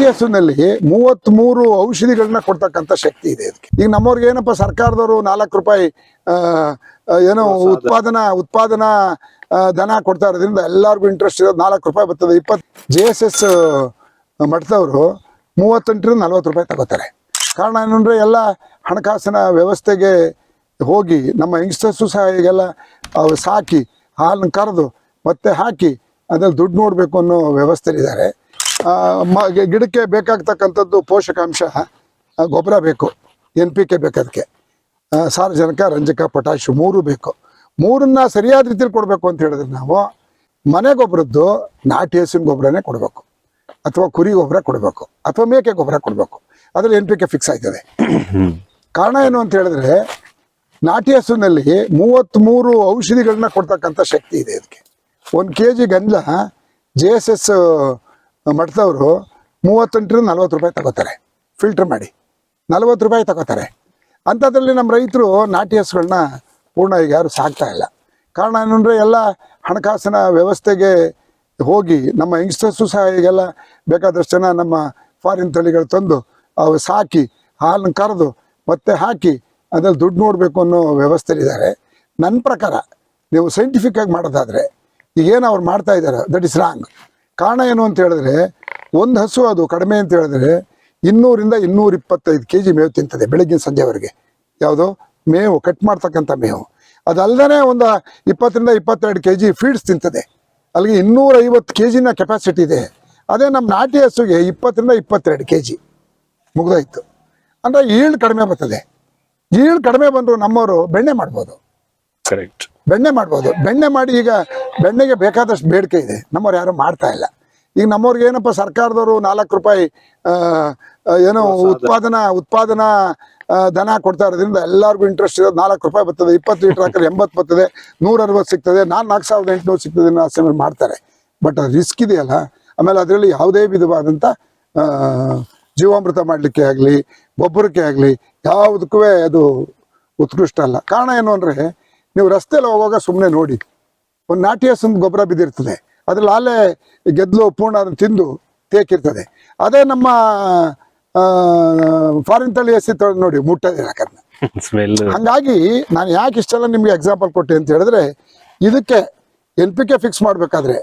ನಾಟಿ ನಲ್ಲಿ ಮೂವತ್ತ್ ಮೂರು ಔಷಧಿಗಳನ್ನ ಕೊಡ್ತಕ್ಕಂಥ ಶಕ್ತಿ ಇದೆ ಅದಕ್ಕೆ ಈಗ ನಮ್ಮವ್ರಿಗೆ ಏನಪ್ಪ ಸರ್ಕಾರದವರು ನಾಲ್ಕು ರೂಪಾಯಿ ಏನೋ ಉತ್ಪಾದನಾ ಉತ್ಪಾದನಾ ದನ ಕೊಡ್ತಾ ಇರೋದ್ರಿಂದ ಎಲ್ಲರಿಗೂ ಇಂಟ್ರೆಸ್ಟ್ ಇರೋದು ನಾಲ್ಕು ರೂಪಾಯಿ ಬರ್ತದೆ. ಇಪ್ಪತ್ತು ಜೆ ಎಸ್ ಎಸ್ ಮಠದವರು ಮೂವತ್ತೆಂಟರಿಂದ ನಲ್ವತ್ತು ರೂಪಾಯಿ ತಗೋತಾರೆ. ಕಾರಣ ಏನಂದ್ರೆ ಎಲ್ಲ ಹಣಕಾಸಿನ ವ್ಯವಸ್ಥೆಗೆ ಹೋಗಿ ನಮ್ಮ ಯಂಗ್ಸ್ಟರ್ಸು ಸಹ ಈಗೆಲ್ಲ ಸಾಕಿ ಹಾಲನ್ನು ಕರೆದು ಮತ್ತೆ ಹಾಕಿ ಅದ್ರಲ್ಲಿ ದುಡ್ಡು ನೋಡಬೇಕು ಅನ್ನೋ ವ್ಯವಸ್ಥೆಲಿದ್ದಾರೆ ಗಿಡಕ್ಕೆ ಬೇಕಾಗ್ತಕ್ಕಂಥದ್ದು ಪೋಷಕಾಂಶ ಗೊಬ್ಬರ ಬೇಕು, ಎನ್ ಪಿ ಕೆ ಬೇಕದಕ್ಕೆ ಸಾರಜನಕ, ರಂಜಕ ಪೊಟ್ಯಾಶ್ ಮೂರು ಬೇಕು. ಮೂರನ್ನ ಸರಿಯಾದ ರೀತಿಯಲ್ಲಿ ಕೊಡಬೇಕು ಅಂತ ಹೇಳಿದ್ರೆ ನಾವು ಮನೆ ಗೊಬ್ಬರದ್ದು ನಾಟಿ ಹಸಿನ ಗೊಬ್ಬರನೇ ಕೊಡಬೇಕು. ಅಥವಾ ಕುರಿ ಗೊಬ್ಬರ ಕೊಡಬೇಕು, ಅಥವಾ ಮೇಕೆ ಗೊಬ್ಬರ ಕೊಡಬೇಕು. ಅದರಲ್ಲಿ ಎನ್ ಪಿ ಕೆ ಫಿಕ್ಸ್ ಆಯ್ತದೆ. ಕಾರಣ ಏನು ಅಂತ ಹೇಳಿದ್ರೆ ನಾಟಿ ಹಸುವಿನಲ್ಲಿ ಮೂವತ್ತ್ಮೂರು ಔಷಧಿಗಳನ್ನ ಕೊಡ್ತಕ್ಕಂಥ ಶಕ್ತಿ ಇದೆ ಅದಕ್ಕೆ. ಒಂದು ಕೆ ಜಿ ಗಂಜಲ ಜೆ ಎಸ್ ಎಸ್ ಮಠದವರು ಮೂವತ್ತೆಂಟರಿಂದ ನಲ್ವತ್ತು ರೂಪಾಯಿ ತಗೋತಾರೆ. ಫಿಲ್ಟರ್ ಮಾಡಿ. ನಲ್ವತ್ತು ರೂಪಾಯಿ ತಗೋತಾರೆ. ಅಂಥದ್ರಲ್ಲಿ ನಮ್ಮ ರೈತರು ನಾಟಿ ಹಸುಗಳನ್ನ ಪೂರ್ಣ ಈಗ ಯಾರು ಸಾಕ್ತಾ ಇಲ್ಲ. ಕಾರಣ ಏನಂದರೆ ಎಲ್ಲ ಹಣಕಾಸಿನ ವ್ಯವಸ್ಥೆಗೆ ಹೋಗಿ ನಮ್ಮ ಯಂಗ್ಸ್ಟರ್ಸು ಸಹ ಈಗೆಲ್ಲ ಬೇಕಾದಷ್ಟು ಜನ ನಮ್ಮ ಫಾರಿನ್ ತಳಿಗಳು ತಂದು ಅವು ಸಾಕಿ ಹಾಲನ್ನು ಕರೆದು ಮತ್ತೆ ಹಾಕಿ ಅದ್ರಲ್ಲಿ ದುಡ್ಡು ನೋಡಬೇಕು ಅನ್ನೋ ವ್ಯವಸ್ಥೆಲಿದ್ದಾರೆ ನನ್ನ ಪ್ರಕಾರ ನೀವು ಸೈಂಟಿಫಿಕ್ ಆಗಿ ಮಾಡೋದಾದರೆ ಈಗೇನು ಅವ್ರು ಮಾಡ್ತಾ ಇದ್ದಾರೆ ದಟ್ ಇಸ್ ರಾಂಗ್ ಕಾರಣ ಏನು ಅಂತ ಹೇಳಿದ್ರೆ, ಒಂದು ಹಸು ಅದು ಕಡಿಮೆ ಅಂತ ಹೇಳಿದ್ರೆ, ಇನ್ನೂರಿಂದ ಇನ್ನೂರ ಇಪ್ಪತ್ತೈದು ಕೆ ಜಿ ಮೇವು ತಿಂತದೆ ಬೆಳಗ್ಗಿನ ಸಂಜೆವರೆಗೆ. ಯಾವುದು? ಮೇವು ಕಟ್ ಮಾಡ್ತಕ್ಕಂಥ ಮೇವು. ಅದಲ್ಲದೆ ಒಂದು ಇಪ್ಪತ್ತರಿಂದ ಇಪ್ಪತ್ತೆರಡು ಕೆ ಜಿ ಫೀಡ್ಸ್ ತಿಂತದೆ. ಅಲ್ಲಿಗೆ ಇನ್ನೂರ ಐವತ್ತು ಕೆ ಜಿನ ಕೆಪಾಸಿಟಿ ಇದೆ. ಅದೇ ನಮ್ಮ ನಾಟಿ ಹಸುಗೆ ಇಪ್ಪತ್ತರಿಂದ ಇಪ್ಪತ್ತೆರಡು ಕೆ ಜಿ ಮುಗ್ದೋಯ್ತು. ಅಂದರೆ ಈಳ್ ಕಡಿಮೆ ಬರ್ತದೆ. ಈಳ್ ಕಡಿಮೆ ಬಂದರೂ ನಮ್ಮವರು ಬೆಣ್ಣೆ ಮಾಡ್ಬೋದು. ಕರೆಕ್ಟ್ ಬೆಣ್ಣೆ ಮಾಡ್ಬೋದು. ಬೆಣ್ಣೆ ಮಾಡಿ ಈಗ ಬೆಣ್ಣೆಗೆ ಬೇಕಾದಷ್ಟು ಬೇಡಿಕೆ ಇದೆ. ನಮ್ಮವ್ರು ಯಾರು ಮಾಡ್ತಾ ಇಲ್ಲ. ಈಗ ನಮ್ಮವ್ರಿಗೆ ಏನಪ್ಪ ಸರ್ಕಾರದವರು ನಾಲ್ಕು ರೂಪಾಯಿ ಏನೋ ಉತ್ಪಾದನಾ ಉತ್ಪಾದನಾ ದನ ಕೊಡ್ತಾ ಇರೋದ್ರಿಂದ ಎಲ್ಲರಿಗೂ ಇಂಟ್ರೆಸ್ಟ್ ಇರೋದು ನಾಲ್ಕು ರೂಪಾಯಿ ಬರ್ತದೆ. ಇಪ್ಪತ್ತು ಲೀಟರ್ ಹಾಕಿದ್ರೆ ಎಂಬತ್ತು ಬರ್ತದೆ. ನೂರ ಅರವತ್ತು ಸಿಗ್ತದೆ. ನಾನು ನಾಲ್ಕು ಸಾವಿರದ ಎಂಟುನೂರು ಸಿಗ್ತದೆ ಅನ್ನೋ ಆಸೆ ಮಾಡ್ತಾರೆ. ಬಟ್ ಅದು ರಿಸ್ಕ್ ಇದೆಯಲ್ಲ ಆಮೇಲೆ ಅದರಲ್ಲಿ ಯಾವುದೇ ವಿಧವಾದಂಥ ಜೀವಾಮೃತ ಮಾಡಲಿಕ್ಕೆ ಆಗಲಿ ಗೊಬ್ಬರಕ್ಕೆ ಆಗಲಿ ಯಾವುದಕ್ಕೂ ಅದು ಉತ್ಕೃಷ್ಟ ಅಲ್ಲ. ಕಾರಣ ಏನು ಅಂದರೆ ನೀವು ರಸ್ತೆಯಲ್ಲಿ ಹೋಗುವಾಗ ಸುಮ್ಮನೆ ನೋಡಿ. ಒಂದು ನಾಟಿ ಹಸುನ್ ಗೊಬ್ಬರ ಬಿದ್ದಿರ್ತದೆ. ಅದ್ರಲ್ಲಿ ಆಲೆ ಗೆದ್ಲು ಪೂರ್ಣ ಅದನ್ನು ತಿಂದು ತೇಕಿರ್ತದೆ ಅದೇ ನಮ್ಮ ಫಾರಿನ್ ತಳಿ ಎಸಿ ತೊಳೆದು ನೋಡಿ ಮುಟ್ಟದೆ ಯಾಕಂದ್ರೆ ಸ್ಮೆಲ್ ಹಂಗಾಗಿ ನಾನು ಯಾಕೆ ಇಷ್ಟೆಲ್ಲ ನಿಮ್ಗೆ ಎಕ್ಸಾಂಪಲ್ ಕೊಟ್ಟೆ ಅಂತ ಹೇಳಿದ್ರೆ ಇದಕ್ಕೆ ಎನ್ ಪಿ ಕೆ ಫಿಕ್ಸ್ ಮಾಡಬೇಕಾದ್ರೆ